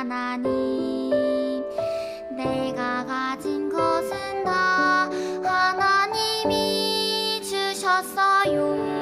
하나님 내가 가진 것은 다 하나님이 주셨어요.